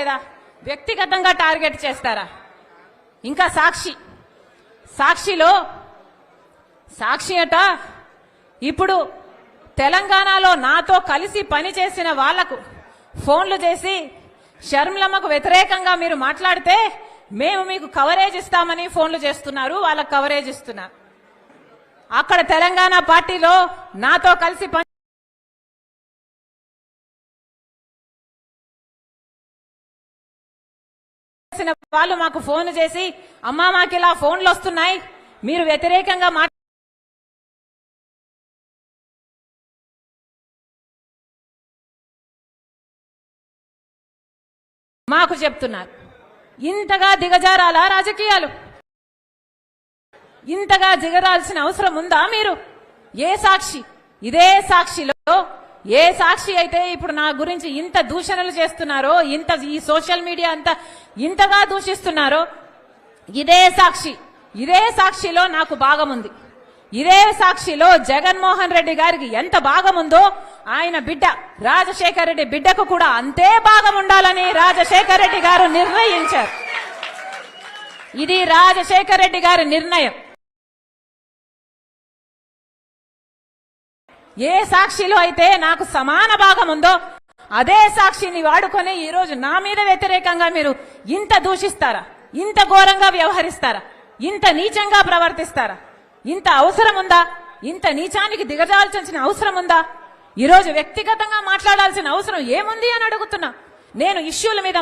లేదా? వ్యక్తిగతంగా టార్గెట్ చేస్తారా? ఇంకా సాక్షి. సాక్షిలో సాక్షి అట ఇప్పుడు తెలంగాణలో నాతో కలిసి పనిచేసిన వాళ్ళకు ఫోన్లు చేసి షర్మిలమ్మకు వ్యతిరేకంగా మీరు మాట్లాడితే మేము మీకు కవరేజ్ ఇస్తామని ఫోన్లు చేస్తున్నారు వాళ్ళకు కవరేజ్ ఇస్తున్నారు. అక్కడ తెలంగాణ పార్టీలో నాతో కలిసి చేసిన వాళ్ళు మాకు ఫోన్ చేసి అమ్మా మాకు ఇలా ఫోన్లు వస్తున్నాయి మీరు వ్యతిరేకంగా మాట్లా మాకు చెప్తున్నారు. ఇంతగా దిగజారాలా రాజకీయాలు? ఇంతగా దిగరాల్సిన అవసరం ఉందా మీరు? ఏ సాక్షి? ఇదే సాక్షిలో ఏ సాక్షి అయితే ఇప్పుడు నా గురించి ఇంత దూషణలు చేస్తున్నారో ఇంత ఈ సోషల్ మీడియా అంత ఇంతగా దూషిస్తున్నారో ఇదే సాక్షి. ఇదే సాక్షిలో నాకు భాగముంది. ఇదే సాక్షిలో జగన్మోహన్ రెడ్డి గారికి ఎంత భాగం ఉందో ఆయన బిడ్డ రాజశేఖర రెడ్డి బిడ్డకు కూడా అంతే భాగం ఉండాలని రాజశేఖర రెడ్డి గారు నిర్ణయించారు. ఇది రాజశేఖర రెడ్డి గారి నిర్ణయం. ఏ సాక్షిలో అయితే నాకు సమాన భాగం ఉందో అదే సాక్షిని వాడుకొని ఈ రోజు నా మీద వ్యతిరేకంగా మీరు ఇంత దూషిస్తారా? ఇంత ఘోరంగా వ్యవహరిస్తారా? ఇంత నీచంగా ప్రవర్తిస్తారా? ఇంత అవసరం ఉందా? ఇంత నీచానికి దిగజాల్చాల్సిన అవసరం ఉందా? ఈరోజు వ్యక్తిగతంగా మాట్లాడాల్సిన అవసరం ఏముంది అని అడుగుతున్నా. నేను ఇష్యూల మీద